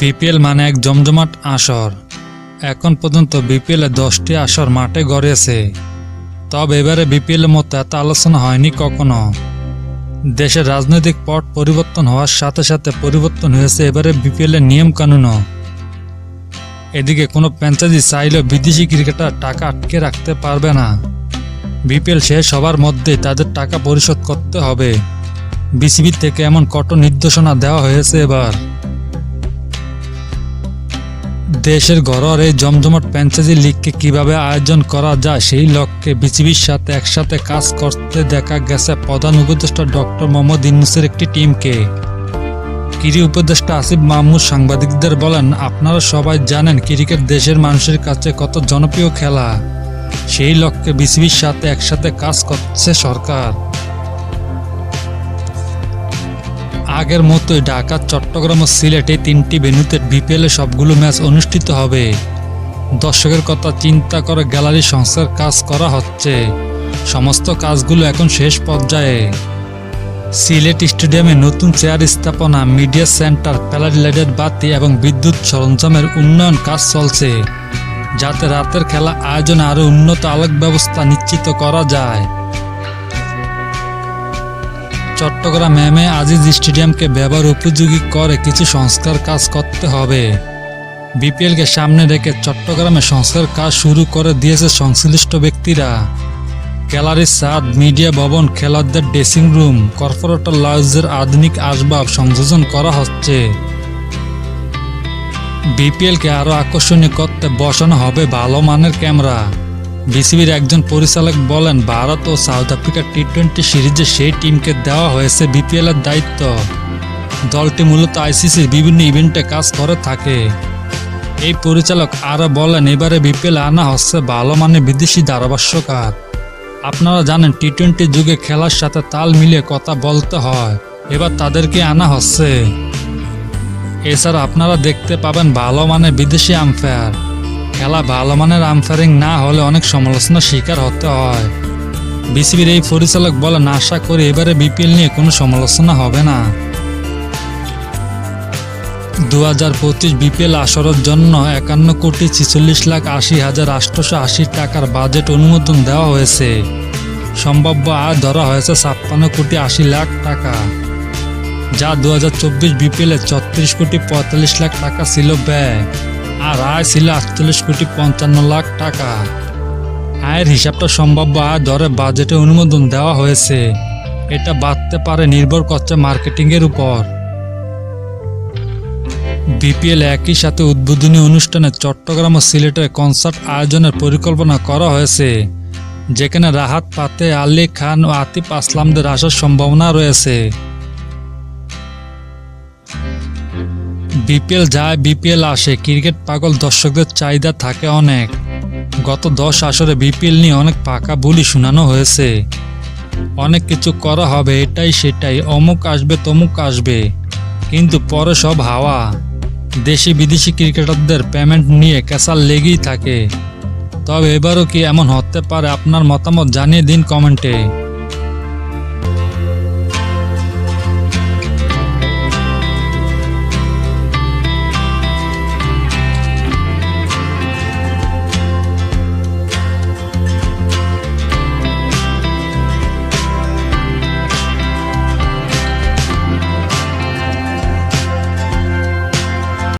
BPL মানে এক জমজমাট আসর। এখন পর্যন্ত বিপিএল দশটি আসর মাঠে গড়েছে। তবে এবারে বিপিএল এর মতো এত আলোচনা হয়নি কখনো। দেশের রাজনৈতিক পট পরিবর্তন হওয়ার সাথে সাথে পরিবর্তন হয়েছে এবারে বিপিএল এর নিয়ম কানুনও এদিকে কোনো ফ্র্যাঞ্চাইজি চাইলেও বিদেশি ক্রিকেটার টাকা আটকে রাখতে পারবে না। বিপিএল শেষ হবার মধ্যেই তাদের টাকা পরিশোধ করতে হবে। বিসিবি থেকে এমন কঠোর নির্দেশনা দেওয়া হয়েছে এবার। দেশের ঘরোয়ার এই জমজমাট ফ্র্যাঞ্চাইজি লিগকে কীভাবে আয়োজন করা যায়, সেই লক্ষ্যে বিসিবির সাথে একসাথে কাজ করতে দেখা গেছে প্রধান উপদেষ্টা ডক্টর মোহাম্মদ ইউনুসের একটি টিমকে। ক্রীড়া উপদেষ্টা আসিফ মাহমুদ সাংবাদিকদের বলেন, আপনারা সবাই জানেন ক্রিকেট দেশের মানুষের কাছে কত জনপ্রিয় খেলা। সেই লক্ষ্যে বিসিবির সাথে একসাথে কাজ করছে সরকার। আগের মতোই ঢাকা, চট্টগ্রাম ও সিলেটে তিনটি ভেন্যুতে বিপিএল এ সবগুলো ম্যাচ অনুষ্ঠিত হবে। দর্শকের কথা চিন্তা করে গ্যালারি সংস্কার কাজ করা হচ্ছে। সমস্ত কাজগুলো এখন শেষ পর্যায়ে। সিলেট স্টেডিয়ামে নতুন চেয়ার স্থাপনা, মিডিয়া সেন্টার প্যালাড লাইটের বাতি এবং বিদ্যুৎ সরঞ্জামের উন্নয়ন কাজ চলছে। যাতে রাতের খেলা আয়োজনে আরও উন্নত আলোক ব্যবস্থা নিশ্চিত করা যায়। চট্টগ্রাম এম এ আজিজ স্টেডিয়ামকে ব্যবহার উপযোগী করে কিছু সংস্কার কাজ করতে হবে। বিপিএলকে সামনে রেখে চট্টগ্রামে সংস্কার কাজ শুরু করে দিয়েছে সংশ্লিষ্ট ব্যক্তিরা। গ্যালারি, সাদ, মিডিয়া ভবন, খেলোয়াড়দের ড্রেসিং রুম, কর্পোরেটর লজের আধুনিক আসবাব সংযোজন করা হচ্ছে। বিপিএলকে আরও আকর্ষণীয় করতে বসানো হবে ভালো মানের ক্যামেরা। বিসিবির একজন পরিচালক বলেন, ভারত ও সাউথ আফ্রিকা টি টোয়েন্টি সিরিজে সেই টিমকে দেওয়া হয়েছে বিপিএল এর দায়িত্ব। দলটি মূলত আইসিসির বিভিন্ন ইভেন্টে কাজ করে থাকে। এই পরিচালক আরও বলেন, এবারে বিপিএল আনা হচ্ছে ভালো মানের বিদেশি ধারাভাষ্যকার। আপনারা জানেন টি টোয়েন্টি যুগে খেলার সাথে তাল মিলিয়ে কথা বলতে হয়, এবার তাদেরকে আনা হচ্ছে। এছাড়া আপনারা দেখতে পাবেন ভালো মানের বিদেশি আম্পায়ার। খেলা ভালো মানের আম্পায়ারিং না হলে অনেক সমালোচনার শিকার হতে হয়। বিসিবির এই পরিচালক বলেন আশা করি এবারে বিপিএল নিয়ে কোনো সমালোচনা হবে না। দু হাজার পঁচিশ বিপিএল আসরের জন্য একান্ন কোটি ছিচল্লিশ লাখ আশি হাজার আটশোশো আশি টাকার বাজেট অনুমোদন দেওয়া হয়েছে। সম্ভাব্য আয় ধরা হয়েছে ছাপ্পান্ন কোটি আশি লাখ টাকা, যা দু হাজার চব্বিশ বিপিএল ছত্রিশ কোটি পঁয়তাল্লিশ লাখ টাকা ছিল ব্যয়। আর আয় ছিল আটচল্লিশ কোটি পঞ্চান্ন লাখ টাকা। আয়ের হিসাবটা সম্ভাব্য আয় ধরে বাজেটে অনুমোদন দেওয়া হয়েছে। এটা বাড়তে পারে নির্ভর করছে মার্কেটিংয়ের উপর। বিপিএল একই সাথে উদ্বোধনী অনুষ্ঠানে চট্টগ্রাম ও সিলেটের কনসার্ট আয়োজনের পরিকল্পনা করা হয়েছে, যেখানে রাহাত পাতে আলী খান ও আতিফ আসলামদের আসার সম্ভাবনা রয়েছে। বিপিএল যায়, বিপিএল আসে। ক্রিকেট পাগল দর্শকদের চাহিদা থাকে অনেক। গত দশ আসরে বিপিএল নিয়ে অনেক পাকা বুলি শোনানো হয়েছে। অনেক কিছু করা হবে, এটাই সেটাই। অমুক আসবে, তমুক আসবে। কিন্তু পরে সব হাওয়া। দেশি বিদেশি ক্রিকেটারদের পেমেন্ট নিয়ে ক্যাসাল লেগেই থাকে। তবে এবারও কি এমন হতে পারে আপনার মতামত জানিয়ে দিন কমেন্টে।